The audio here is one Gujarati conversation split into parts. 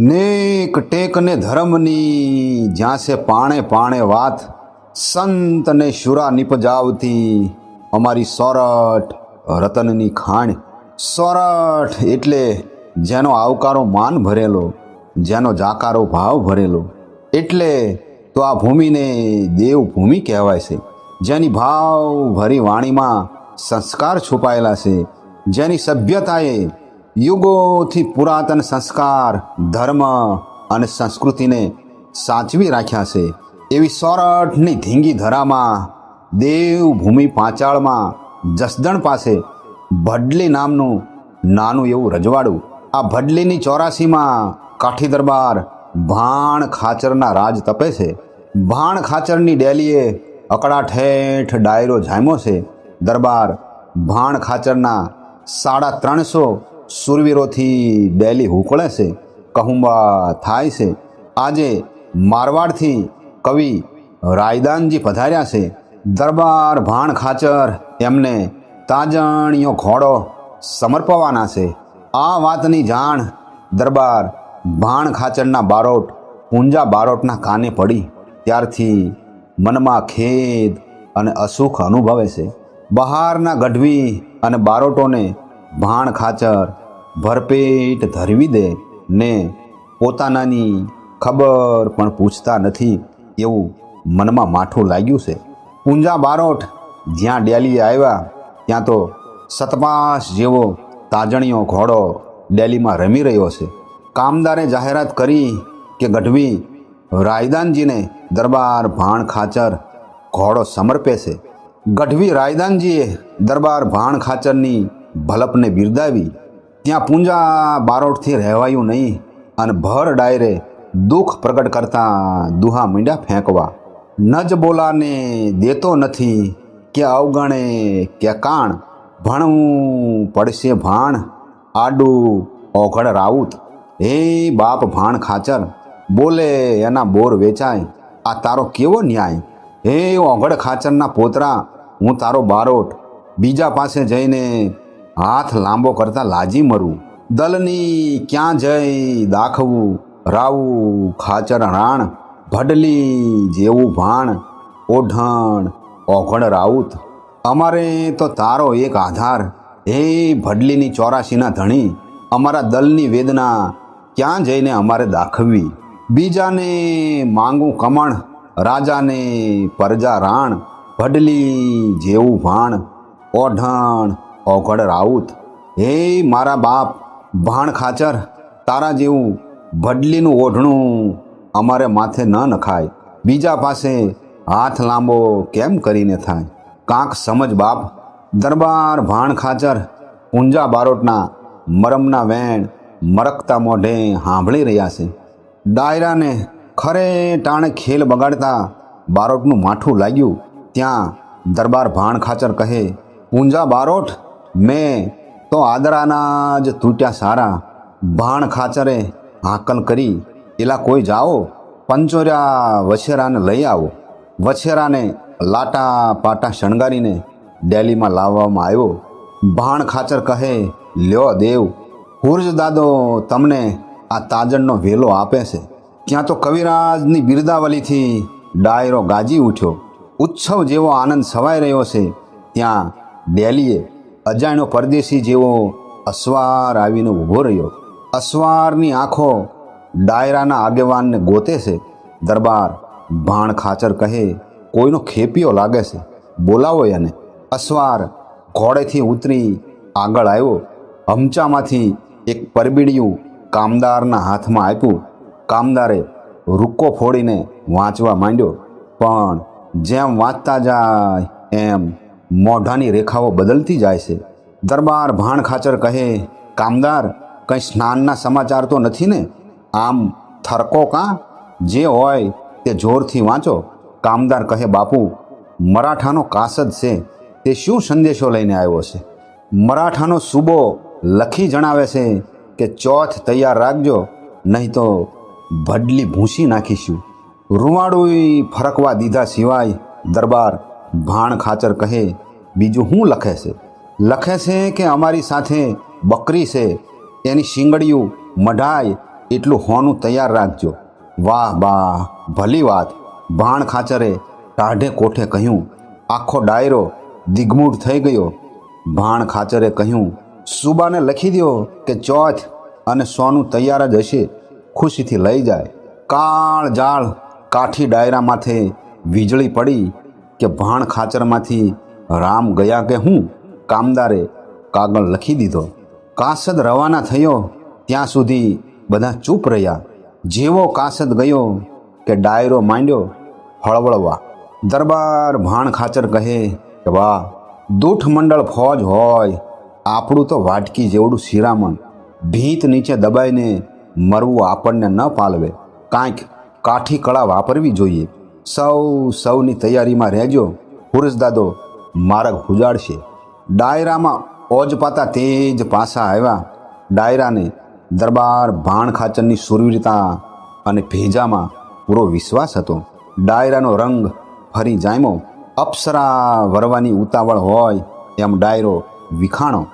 નેક ટેક ને ધર્મની, જ્યાં છે પાણે પાણે વાત સંત ને શુરા નિપજાવતી, અમારી સોરઠ રતનની ખાણ. સોરઠ એટલે જેનો આવકારો માન ભરેલો, જેનો જાકારો ભાવ ભરેલો. એટલે તો આ ભૂમિને દેવ ભૂમિ કહેવાય છે. જેની ભાવ ભરી વાણીમાં સંસ્કાર છુપાયેલા છે. જેની સભ્યતાએ યુગોથી પુરાતન સંસ્કાર, ધર્મ અને સંસ્કૃતિને સાચવી રાખ્યા છે. એવી સોરઠની ધીંગી ધરામાં, દેવભૂમિ પાંચાળમાં, જસદણ પાસે ભડલી નામનું નાનું એવું રજવાડું. આ ભડલીની ચોરાસીમાં કાઠી દરબાર ભાણ ખાચરના રાજ તપે છે. ભાણ ખાચરની ડેલીએ અકડા ઠેઠ ડાયરો જામ્યો છે. દરબાર ભાણ ખાચરના સાડા ત્રણસો સુરવીરોથી ડેલી હુકળે છે, કહુંબા થાય છે. આજે મારવાડથી કવિ રાયદાનજી પધાર્યા છે. દરબાર ભાણ ખાચર એમને તાજણીયો ઘોડો સમર્પવાના છે. આ વાતની જાણ દરબાર ભાણ ખાચરના બારોટ પૂંજા બારોટના કાને પડી. ત્યારથી મનમાં ખેદ અને અસુખ અનુભવે છે. બહારના ગઢવી અને બારોટોને ભાણ ખાચર ભરપેટ ધરવી દે ને પોતાનાની ખબર પણ પૂછતા નથી એવું મનમાં માઠું લાગ્યું છે. પૂંજા બારોટ જ્યાં ડેલીએ આવ્યા, ત્યાં તો સતપાસ જેવો તાજણીયો ઘોડો ડેલીમાં રમી રહ્યો છે. કામદારે જાહેરાત કરી કે ગઢવી રાયદાનજીને દરબાર ભાણ ખાચર ઘોડો સમર્પે છે. ગઢવી રાયદાનજીએ દરબાર ભાણ ખાચરની ભલપને બિરદાવી, ત્યાં પૂંજા બારોટથી રહેવાયું નહીં અને ભર ડાયરે દુઃખ પ્રગટ કરતા દુહા મીંડા ફેંકવા. ન જ બોલાને દેતો નથી કે અવગણે કે કાણ. ભણવું પડશે ભાણ, આડું ઓઘડ રાઉત. હે બાપ ભાણ ખાચર, બોલે એના બોર વેચાય, આ તારો કેવો ન્યાય? હે ઓઘડ ખાચરના પોતરા, હું તારો બારોટ. બીજા પાસે જઈને હાથ લાંબો કરતા લાજી મરું. દલની ક્યાં જઈ દાખવું, રાવું, ખાચર રાણ, ભડલી જેવું ભાણ, ઓઢણ, ઓઘણ રાઉત. અમારે તો તારો એક આધાર. હે ભડલીની ચોરાશીના ધણી. અમારા દલની વેદના ક્યાં જઈને અમારે દાખવવી બીજાને માંગું કમણ, રાજાને પરજા રાણ, ભડલી જેવું ભાણ, ઓઢણ ઓઘડ રાઉત, હે મારા બાપ, ભાણ ખાચર, તારા જેવું ભડલીનું ઓઢણું અમારે માથે ન નખાય. બીજા પાસે હાથ લાંબો કેમ કરીને થાય? કાંક સમજ બાપ, દરબાર ભાણ ખાચર, ઊંઝા બારોટના મરમના વેણ મરકતા મોઢે સાંભળી રહ્યા છે. ડાયરાને ખરે ટાણે ખેલ બગાડતા બારોટનું માઠું લાગ્યું. ત્યાં દરબાર ભાણ ખાચર કહે, ઊંઝા બારોટ મેં તો આદરાના જ તૂટ્યા સારા ભાણ ખાચરે હાકલ કરી, એલા કોઈ જાઓ? પંચોર્યા વછેરાને લઈ આવો. વછેરાને લાટા પાટા શણગારીને ડેલીમાં લાવવામાં આવ્યો. ભાણ ખાચર કહે, લ્યો દેવ, હુર્જ દાદો તમને આ તાજણનો વેલો આપે છે. ત્યાં તો કવિરાજની બિરદાવલીથી ડાયરો ગાજી ઉઠ્યો. ઉત્સવ જેવો આનંદ છવાઈ રહ્યો છે. ત્યાં ડેલીએ અજાણ્યો પરદેશી જેવો અસવાર આવીને ઊભો રહ્યો. અસવારની આંખો ડાયરાના આગેવાનને ગોતે છે. દરબાર ભાણ ખાચર કહે, કોઈનો ખેપિયો લાગે છે. બોલાવો એને. અસવાર ઘોડેથી ઉતરી આગળ આવ્યો. હમચામાંથી એક પરબીડિયું કામદારના હાથમાં આપ્યું. કામદારે રૂક્કો ફોડીને વાંચવા માંડ્યો. પણ જેમ વાંચતા જાય એમ મોઢાની રેખાઓ બદલતી જાય છે. દરબાર ભાણ ખાચર કહે, કામદાર, કંઈ સ્નાનના સમાચાર તો નથી ને? આમ થરકો કાં? જે હોય તે જોરથી વાંચો. કામદાર કહે, બાપુ, મરાઠાનો કાસદ છે. તે શું સંદેશો લઈને આવ્યો છે? મરાઠાનો સૂબો લખી જણાવે છે કે ચોથ તૈયાર રાખજો, નહીં તો ભડલી ભૂંસી નાખીશું. રૂવાડું ફરકવા દીધા સિવાય દરબાર ભાણ ખાચર કહે, બીજું શું લખે છે? લખે છે કે અમારી સાથે બકરી છે, એની શિંગડિયું મઢાય, એટલું હોનું તૈયાર રાખજો. વાહ વાહ, ભલી વાત. ભાણ ખાચરે ટાઢે કોઠે કહ્યું, આખો ડાયરો દિગ્મૂઢ થઈ ગયો. ભાણ ખાચરે કહ્યું, સુબાને લખી દ્યો કે ચોથ અને સોનું તૈયાર જ હશે, ખુશીથી લઈ જાય. કાળ જાળ કાઠી ડાયરા માથે વીજળી પડી કે ભાણ ખાચરમાંથી રામ ગયા કે હું? કામદારે કાગળ લખી દીધો. કાસદ રવાના થયો. ત્યાં સુધી બધા ચૂપ રહ્યા. જેવો કાસદ ગયો કે ડાયરો માંડ્યો હળવળવા. દરબાર ભાણ ખાચર કહે કે, વાહ, દૂઠ મંડળ ફોજ હોય. આપણું તો વાટકી જેવડું શિરામણ. ભીત નીચે દબાઈને મરવું આપણને ન પાલવે. કાંઈક કાઠી કળા વાપરવી જોઈએ. સૌ સૌની તૈયારીમાં રહેજો. પુરુષદાદો માર્ગ ઉજાડશે ડાયરામાં ઓજપાતા તેજ પાસા આવ્યા. ડાયરાને દરબાર ભાણ ખાચરની સુરવીરતા અને ભેજામાં પૂરો વિશ્વાસ હતો. ડાયરાનો રંગ ફરી જાયમો અપ્સરા વરવાની ઉતાવળ હોય એમ ડાયરો વિખાણો.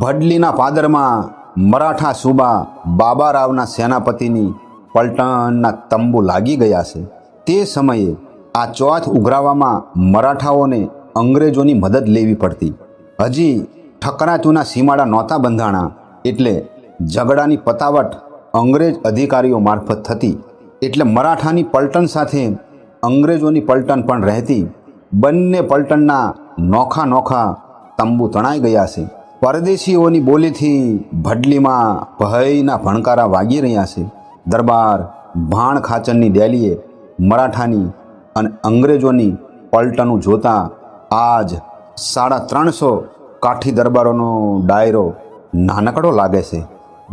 ભડલીના પાદરમાં મરાઠા સુબા બાબારાવના સેનાપતિની પલટણના તંબુ લાગી ગયા છે. તે સમયે આ ચોથ ઉઘરાવામાં મરાઠાઓને અંગ્રેજોની મદદ લેવી પડતી. હજી ઠકરાચુના સીમાડા નહોતા બંધાણા એટલે ઝઘડાની પતાવટ અંગ્રેજ અધિકારીઓ મારફત થતી. એટલે મરાઠાની પલટન સાથે અંગ્રેજોની પલટન પણ રહેતી. બંને પલટનના નોખા નોખા તંબુ તણાઈ ગયા છે. પરદેશીઓની બોલીથી ભડલીમાં ભયના ભણકારા વાગી રહ્યા છે. દરબાર ભાણ ખાચરની ડેલીએ મરાઠાની અને અંગ્રેજોની પલટનું જોતાં આજ સાડા ત્રણસો કાઠી દરબારોનો ડાયરો નાનકડો લાગે છે.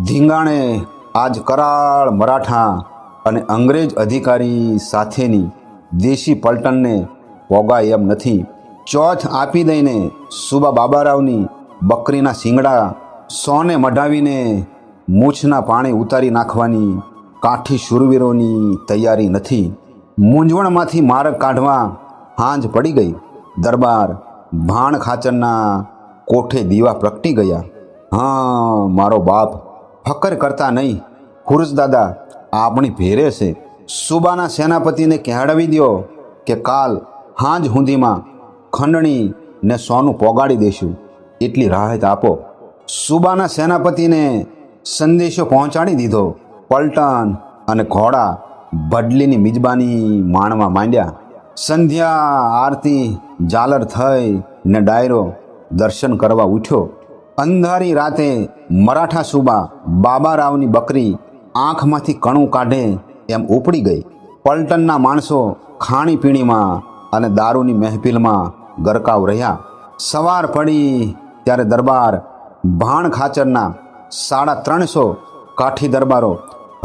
ધીંગાણે આજ કરાળ મરાઠા અને અંગ્રેજ અધિકારી સાથેની દેશી પલટનને પોગાય એમ નથી. ચોથ આપી દઈને સુબા બાબારાવની બકરીના શિંગડા સોને મઢાવીને મૂછના પાણી ઉતારી નાખવાની કાઠી શૂરવીરોની તૈયારી નથી. મૂંઝવણમાંથી માર્ગ કાઢવા હાંજ પડી ગઈ. દરબાર ભાણ ખાચરના કોઠે દીવા પ્રગટી ગયા. હા, મારો બાપ ફકર કરતા નહીં. ખુરસ દાદા, આપણી ભેરે છે. સુબાના સેનાપતિને કહેડાવી દ્યો કે કાલ હાંજ હુંધીમાં ખંડણી ને સોનું પોગાડી દેશું. એટલી રાહત આપો. સુબાના સેનાપતિને સંદેશો પહોંચાડી દીધો. પલટન અને ઘોડા ભડલીની મિજબાની માણવા માંડ્યા. સંધ્યા આરતી ઝાલર થઈ ને ડાયરો દર્શન કરવા ઉઠ્યો. અંધારી રાતે મરાઠા સુબા બાબારાવની બકરી આંખમાંથી કણું કાઢે એમ ઉપડી ગઈ. પલટનના માણસો ખાણીપીણીમાં અને દારૂની મહેફિલમાં ગરકાવ રહ્યા. સવાર પડી ત્યારે દરબાર ભાણ ખાચરના સાડા ત્રણસો કાઠી દરબારો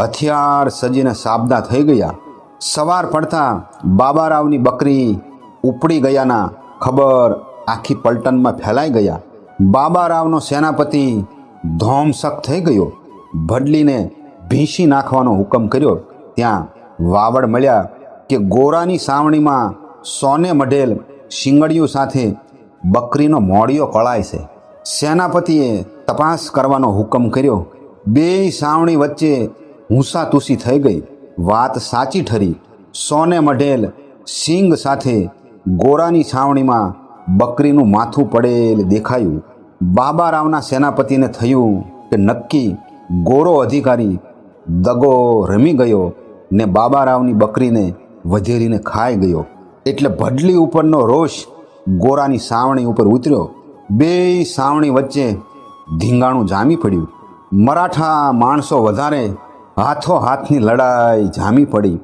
હથિયાર સજીને સાબદા થઈ ગયા. સવાર પડતા બાબારાવની બકરી ઉપડી ગયાના ખબર આખી પલટનમાં ફેલાઈ ગયા. બાબારાવનો સેનાપતિ ધોમસક થઈ ગયો. ભડલીને ભીંસી નાખવાનો હુકમ કર્યો. ત્યાં વાવડ મળ્યા કે ગોરાની સાવણીમાં સોને મઢેલ શિંગડિયું સાથે બકરીનો મોડિયો કળાય છે. સેનાપતિએ તપાસ કરવાનો હુકમ કર્યો. બે સાવણી વચ્ચે હુંસાતુસી થઈ ગઈ. વાત સાચી ઠરી. સોને મઢેલ સિંગ સાથે ગોરાની છાવણીમાં બકરીનું માથું પડેલ દેખાયું. બાબારાવના સેનાપતિને થયું કે નક્કી ગોરો અધિકારી દગો રમી ગયો ને બાબારાવની બકરીને વધેરીને ખાઈ ગયો. એટલે ભડલી ઉપરનો રોષ ગોરાની સાવણી ઉપર ઉતર્યો. બે સાવણી વચ્ચે ધીંગાણું જામી પડ્યું. મરાઠા માણસો વધારે હાથો હાથની લડાઈ જામી પડી.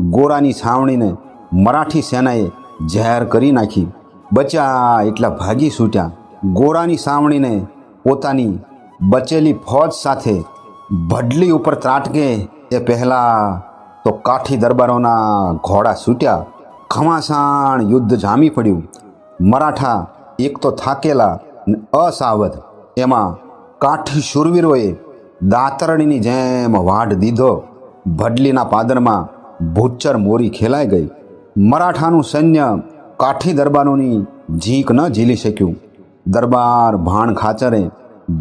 ગોરાની છાવણીને મરાઠી સેનાએ જાહેર કરી નાખી. બચ્યા એટલા ભાગી છૂટ્યા. ગોરાની સાવણીને પોતાની બચેલી ફોજ સાથે ભડલી ઉપર ત્રાટકે એ પહેલાં તો કાઠી દરબારોના ઘોડા છૂટ્યા. ઘમાસાણ યુદ્ધ જામી પડ્યું. મરાઠા એક તો થાકેલા ને અસાવધ. એમાં કાઠી શૂરવીરોએ દાતરણીની જેમ વાઢ દીધો, ભડલીના પાદરમાં ભૂચર મોરી ખેલાઈ ગઈ. મરાઠાનું સૈન્ય કાઠી દરબારોની ઝીંક ન ઝીલી શક્યું. દરબાર ભાણ ખાચરે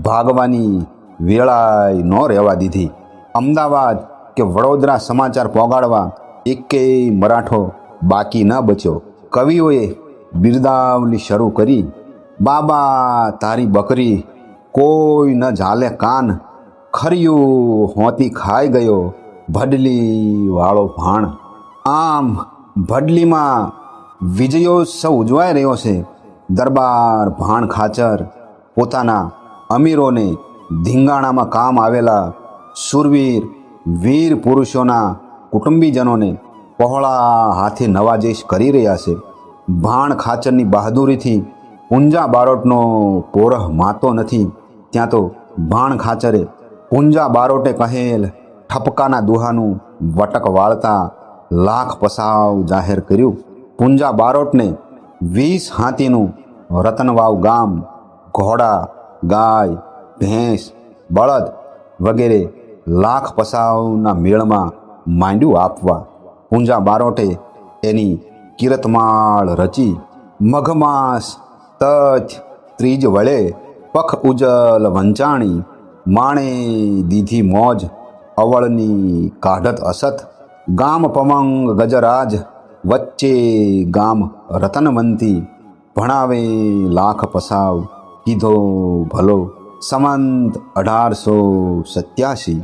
ભાગવાની વેળાય ન રહેવા દીધી. અમદાવાદ કે વડોદરા સમાચાર પોગાડવા એકેય મરાઠો બાકી ન બચ્યો. કવિઓએ બિરદાવલી શરૂ કરી, બાબા તારી બકરી કોઈ ન ઝાલે કાન ખર્યું હોતી ખાઈ ગયો ભડલી વાળો ભાણ. આમ ભડલીમાં વિજયોત્સવ ઉજવાઈ રહ્યો છે. દરબાર ભાણ ખાચર પોતાના અમીરોને ધીંગાણામાં કામ આવેલા સુરવીર વીર પુરુષોના કુટુંબીજનોને પહોળા હાથે નવાજેશ કરી રહ્યા છે. ભાણ ખાચરની બહાદુરીથી પૂંજા બારોટનો પોરહ માતો નથી. ત્યાં તો ભાણ ખાચરે પૂંજા બારોટે કહેલ ઠપકાના દુહાનું વટક વાળતા લાખ પસાવ જાહેર કર્યું. પૂંજા બારોટને વીસ હાથીનું રતનવાવ ગામ, ઘોડા, ગાય, ભેંસ, બળદ વગેરે લાખ પસાવના મેળમાં માંડ્યું આપવા. પૂંજા બારોટે એની કિરતમાળ રચી મઘમાસ તથ ત્રીજ વળે પખ ઉજલ વંચાણી માણે દીધી મોજ, અવળની કાઢત અસત, ગામ પમંગ ગજરાજ, વચ્ચે ગામ રતનવંતી, ભણાવે લાખ પસાવ, કીધો ભલો, સમંત અઢારસો સત્યાસી.